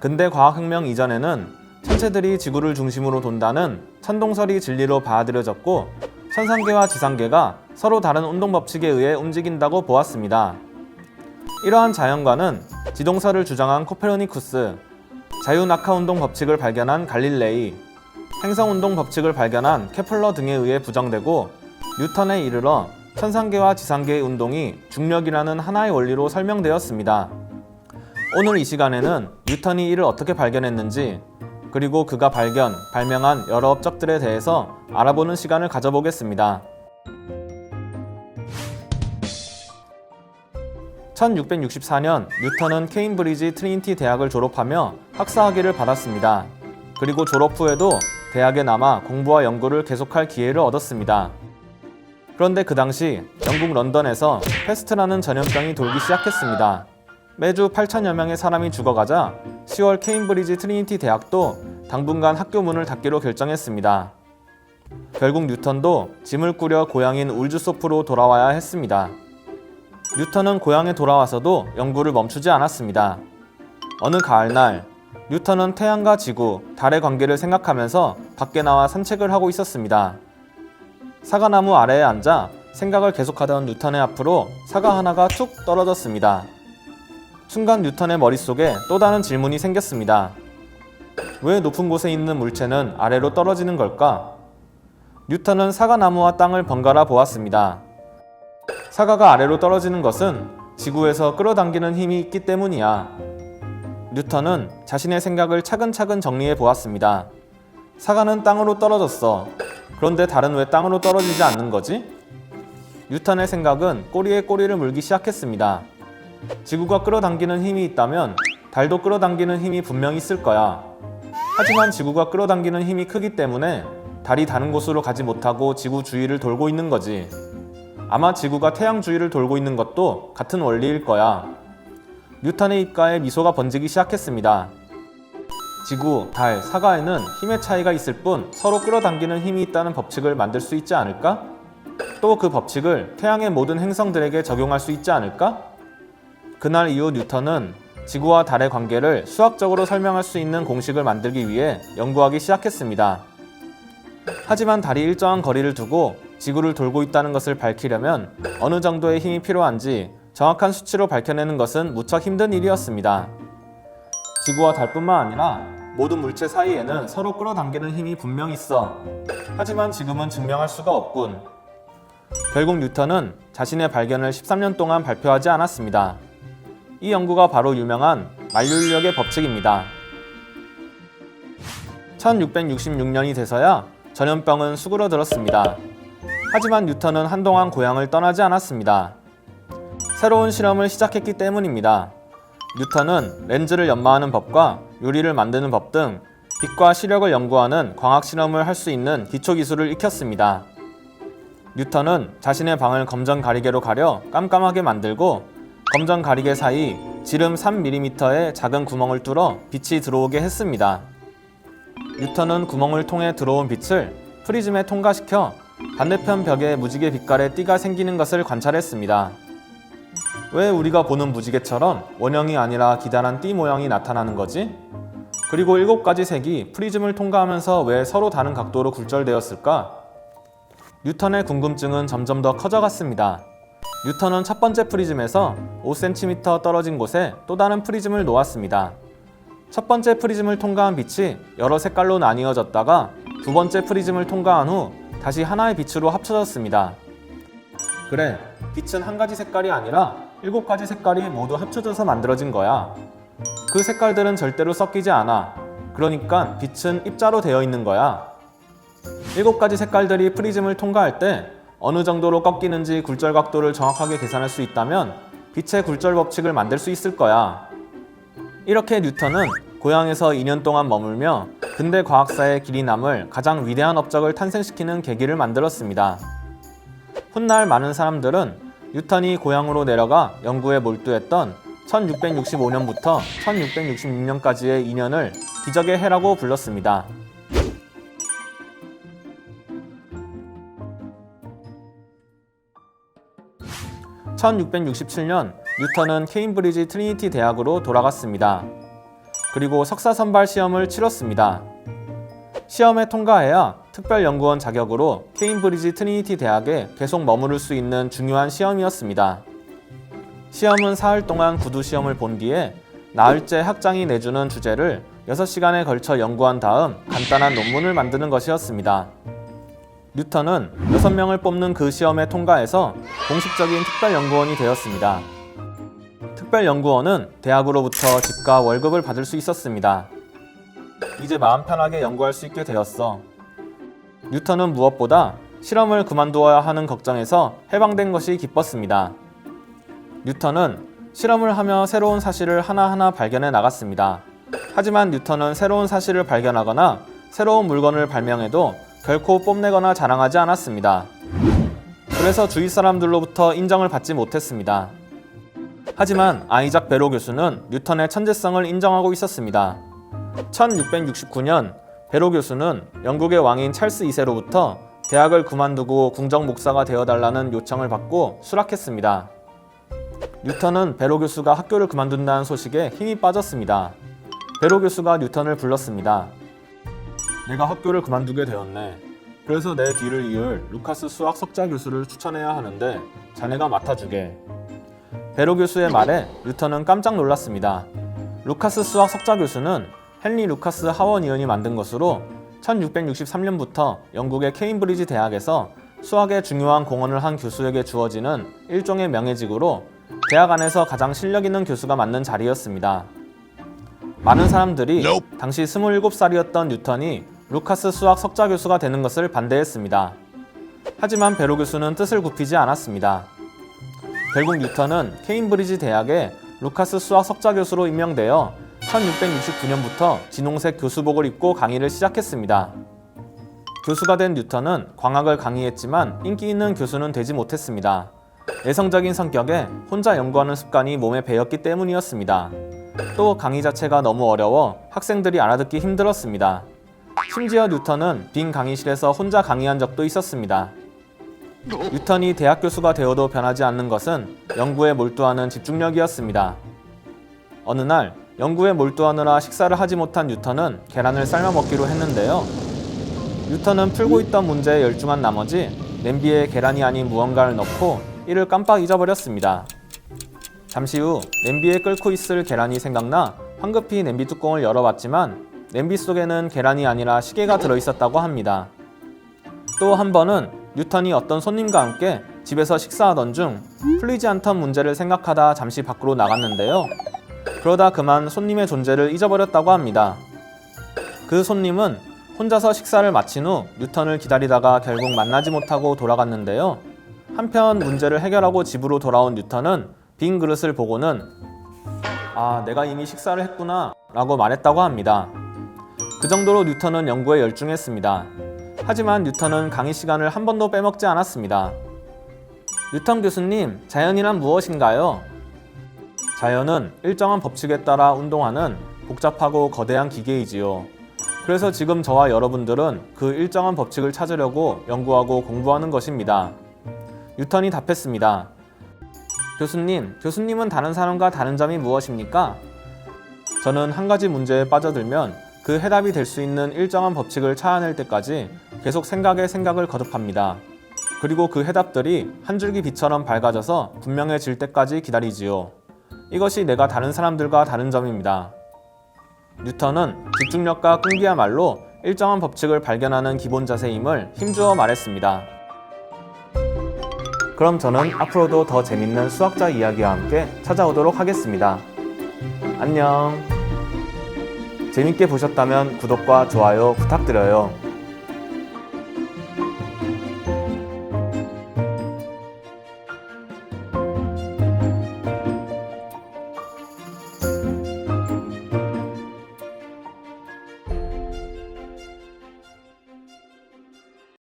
근대 과학혁명 이전에는 천체들이 지구를 중심으로 돈다는 천동설이 진리로 받아들여졌고 천상계와 지상계가 서로 다른 운동 법칙에 의해 움직인다고 보았습니다. 이러한 자연과는 지동설을 주장한 코페르니쿠스, 자유낙하 운동 법칙을 발견한 갈릴레이, 행성 운동 법칙을 발견한 케플러 등에 의해 부정되고 뉴턴에 이르러 천상계와 지상계의 운동이 중력이라는 하나의 원리로 설명되었습니다. 오늘 이 시간에는 뉴턴이 이를 어떻게 발견했는지 그리고 그가 발견, 발명한 여러 업적들에 대해서 알아보는 시간을 가져보겠습니다. 1664년 뉴턴은 케임브리지 트리니티 대학을 졸업하며 학사학위를 받았습니다. 그리고 졸업 후에도 대학에 남아 공부와 연구를 계속할 기회를 얻었습니다. 그런데 그 당시 영국 런던에서 패스트라는 전염병이 돌기 시작했습니다. 매주 8천여 명의 사람이 죽어가자 10월 케임브리지 트리니티 대학도 당분간 학교 문을 닫기로 결정했습니다. 결국 뉴턴도 짐을 꾸려 고향인 울즈소프로 돌아와야 했습니다. 뉴턴은 고향에 돌아와서도 연구를 멈추지 않았습니다. 어느 가을날 뉴턴은 태양과 지구, 달의 관계를 생각하면서 밖에 나와 산책을 하고 있었습니다. 사과나무 아래에 앉아 생각을 계속하던 뉴턴의 앞으로 사과 하나가 툭 떨어졌습니다. 순간 뉴턴의 머릿속에 또 다른 질문이 생겼습니다. 왜 높은 곳에 있는 물체는 아래로 떨어지는 걸까? 뉴턴은 사과나무와 땅을 번갈아 보았습니다. 사과가 아래로 떨어지는 것은 지구에서 끌어당기는 힘이 있기 때문이야. 뉴턴은 자신의 생각을 차근차근 정리해 보았습니다. 사과는 땅으로 떨어졌어. 그런데 달은 왜 땅으로 떨어지지 않는 거지? 뉴턴의 생각은 꼬리에 꼬리를 물기 시작했습니다. 지구가 끌어당기는 힘이 있다면 달도 끌어당기는 힘이 분명히 있을 거야. 하지만 지구가 끌어당기는 힘이 크기 때문에 달이 다른 곳으로 가지 못하고 지구 주위를 돌고 있는 거지. 아마 지구가 태양 주위를 돌고 있는 것도 같은 원리일 거야. 뉴턴의 입가에 미소가 번지기 시작했습니다. 지구, 달, 사과에는 힘의 차이가 있을 뿐 서로 끌어당기는 힘이 있다는 법칙을 만들 수 있지 않을까? 또 그 법칙을 태양의 모든 행성들에게 적용할 수 있지 않을까? 그날 이후 뉴턴은 지구와 달의 관계를 수학적으로 설명할 수 있는 공식을 만들기 위해 연구하기 시작했습니다. 하지만 달이 일정한 거리를 두고 지구를 돌고 있다는 것을 밝히려면 어느 정도의 힘이 필요한지 정확한 수치로 밝혀내는 것은 무척 힘든 일이었습니다. 지구와 달뿐만 아니라 모든 물체 사이에는 서로 끌어당기는 힘이 분명 있어. 하지만 지금은 증명할 수가 없군. 결국 뉴턴은 자신의 발견을 13년 동안 발표하지 않았습니다. 이 연구가 바로 유명한 만류인력의 법칙입니다. 1666년이 돼서야 전염병은 수그러들었습니다. 하지만 뉴턴은 한동안 고향을 떠나지 않았습니다. 새로운 실험을 시작했기 때문입니다. 뉴턴은 렌즈를 연마하는 법과 유리를 만드는 법 등 빛과 시력을 연구하는 광학 실험을 할 수 있는 기초 기술을 익혔습니다. 뉴턴은 자신의 방을 검정 가리개로 가려 깜깜하게 만들고 검정 가리개 사이 지름 3mm의 작은 구멍을 뚫어 빛이 들어오게 했습니다. 뉴턴은 구멍을 통해 들어온 빛을 프리즘에 통과시켜 반대편 벽에 무지개 빛깔의 띠가 생기는 것을 관찰했습니다. 왜 우리가 보는 무지개처럼 원형이 아니라 기다란 띠 모양이 나타나는 거지? 그리고 일곱 가지 색이 프리즘을 통과하면서 왜 서로 다른 각도로 굴절되었을까? 뉴턴의 궁금증은 점점 더 커져갔습니다. 뉴턴은 첫 번째 프리즘에서 5cm 떨어진 곳에 또 다른 프리즘을 놓았습니다. 첫 번째 프리즘을 통과한 빛이 여러 색깔로 나뉘어졌다가 두 번째 프리즘을 통과한 후 다시 하나의 빛으로 합쳐졌습니다. 그래, 빛은 한 가지 색깔이 아니라 일곱 가지 색깔이 모두 합쳐져서 만들어진 거야. 그 색깔들은 절대로 섞이지 않아. 그러니까 빛은 입자로 되어 있는 거야. 일곱 가지 색깔들이 프리즘을 통과할 때 어느 정도로 꺾이는지 굴절 각도를 정확하게 계산할 수 있다면 빛의 굴절 법칙을 만들 수 있을 거야. 이렇게 뉴턴은 고향에서 2년 동안 머물며 근대 과학사의 길이 남을 가장 위대한 업적을 탄생시키는 계기를 만들었습니다. 훗날 많은 사람들은 뉴턴이 고향으로 내려가 연구에 몰두했던 1665년부터 1666년까지의 2년을 기적의 해라고 불렀습니다. 1667년 뉴턴은 케임브리지 트리니티 대학으로 돌아갔습니다. 그리고 석사 선발 시험을 치렀습니다. 시험에 통과해야 특별연구원 자격으로 케임브리지 트리니티 대학에 계속 머무를 수 있는 중요한 시험이었습니다. 시험은 사흘 동안 구두 시험을 본 뒤에 나흘째 학장이 내주는 주제를 6시간에 걸쳐 연구한 다음 간단한 논문을 만드는 것이었습니다. 뉴턴은 6명을 뽑는 그 시험에 통과해서 공식적인 특별연구원이 되었습니다. 특별연구원은 대학으로부터 집과 월급을 받을 수 있었습니다. 이제 마음 편하게 연구할 수 있게 되었어. 뉴턴은 무엇보다 실험을 그만두어야 하는 걱정에서 해방된 것이 기뻤습니다. 뉴턴은 실험을 하며 새로운 사실을 하나하나 발견해 나갔습니다. 하지만 뉴턴은 새로운 사실을 발견하거나 새로운 물건을 발명해도 결코 뽐내거나 자랑하지 않았습니다. 그래서 주위 사람들로부터 인정을 받지 못했습니다. 하지만 아이작 베로 교수는 뉴턴의 천재성을 인정하고 있었습니다. 1669년 베로 교수는 영국의 왕인 찰스 2세로부터 대학을 그만두고 궁정 목사가 되어달라는 요청을 받고 수락했습니다. 뉴턴은 베로 교수가 학교를 그만둔다는 소식에 힘이 빠졌습니다. 베로 교수가 뉴턴을 불렀습니다. 내가 학교를 그만두게 되었네. 그래서 내 뒤를 이을 루카스 수학 석자 교수를 추천해야 하는데 자네가 맡아주게. 베로 교수의 말에 뉴턴은 깜짝 놀랐습니다. 루카스 수학 석자 교수는 헨리 루카스 하원 의원이 만든 것으로 1663년부터 영국의 케임브리지 대학에서 수학에 중요한 공헌을 한 교수에게 주어지는 일종의 명예직으로 대학 안에서 가장 실력 있는 교수가 맡는 자리였습니다. 많은 사람들이 당시 27살이었던 뉴턴이 루카스 수학 석자 교수가 되는 것을 반대했습니다. 하지만 베로 교수는 뜻을 굽히지 않았습니다. 결국 뉴턴은 케임브리지 대학에 루카스 수학 석자 교수로 임명되어 1669년부터 진홍색 교수복을 입고 강의를 시작했습니다. 교수가 된 뉴턴은 광학을 강의했지만 인기 있는 교수는 되지 못했습니다. 내성적인 성격에 혼자 연구하는 습관이 몸에 배었기 때문이었습니다. 또 강의 자체가 너무 어려워 학생들이 알아듣기 힘들었습니다. 심지어 뉴턴은 빈 강의실에서 혼자 강의한 적도 있었습니다. 뉴턴이 대학 교수가 되어도 변하지 않는 것은 연구에 몰두하는 집중력이었습니다. 어느 날 연구에 몰두하느라 식사를 하지 못한 뉴턴은 계란을 삶아 먹기로 했는데요. 뉴턴은 풀고 있던 문제에 열중한 나머지 냄비에 계란이 아닌 무언가를 넣고 이를 깜빡 잊어버렸습니다. 잠시 후 냄비에 끓고 있을 계란이 생각나 황급히 냄비 뚜껑을 열어봤지만 냄비 속에는 계란이 아니라 시계가 들어있었다고 합니다. 또 한 번은 뉴턴이 어떤 손님과 함께 집에서 식사하던 중 풀리지 않던 문제를 생각하다 잠시 밖으로 나갔는데요. 그러다 그만 손님의 존재를 잊어버렸다고 합니다. 그 손님은 혼자서 식사를 마친 후 뉴턴을 기다리다가 결국 만나지 못하고 돌아갔는데요. 한편 문제를 해결하고 집으로 돌아온 뉴턴은 빈 그릇을 보고는 아, 내가 이미 식사를 했구나 라고 말했다고 합니다. 그 정도로 뉴턴은 연구에 열중했습니다. 하지만 뉴턴은 강의 시간을 한 번도 빼먹지 않았습니다. 뉴턴 교수님, 자연이란 무엇인가요? 자연은 일정한 법칙에 따라 운동하는 복잡하고 거대한 기계이지요. 그래서 지금 저와 여러분들은 그 일정한 법칙을 찾으려고 연구하고 공부하는 것입니다. 뉴턴이 답했습니다. 교수님, 교수님은 다른 사람과 다른 점이 무엇입니까? 저는 한 가지 문제에 빠져들면 그 해답이 될 수 있는 일정한 법칙을 찾아낼 때까지 계속 생각에 생각을 거듭합니다. 그리고 그 해답들이 한 줄기 빛처럼 밝아져서 분명해질 때까지 기다리지요. 이것이 내가 다른 사람들과 다른 점입니다. 뉴턴은 집중력과 끈기야말로 일정한 법칙을 발견하는 기본 자세임을 힘주어 말했습니다. 그럼 저는 앞으로도 더 재밌는 수학자 이야기와 함께 찾아오도록 하겠습니다. 안녕. 재밌게 보셨다면 구독과 좋아요 부탁드려요.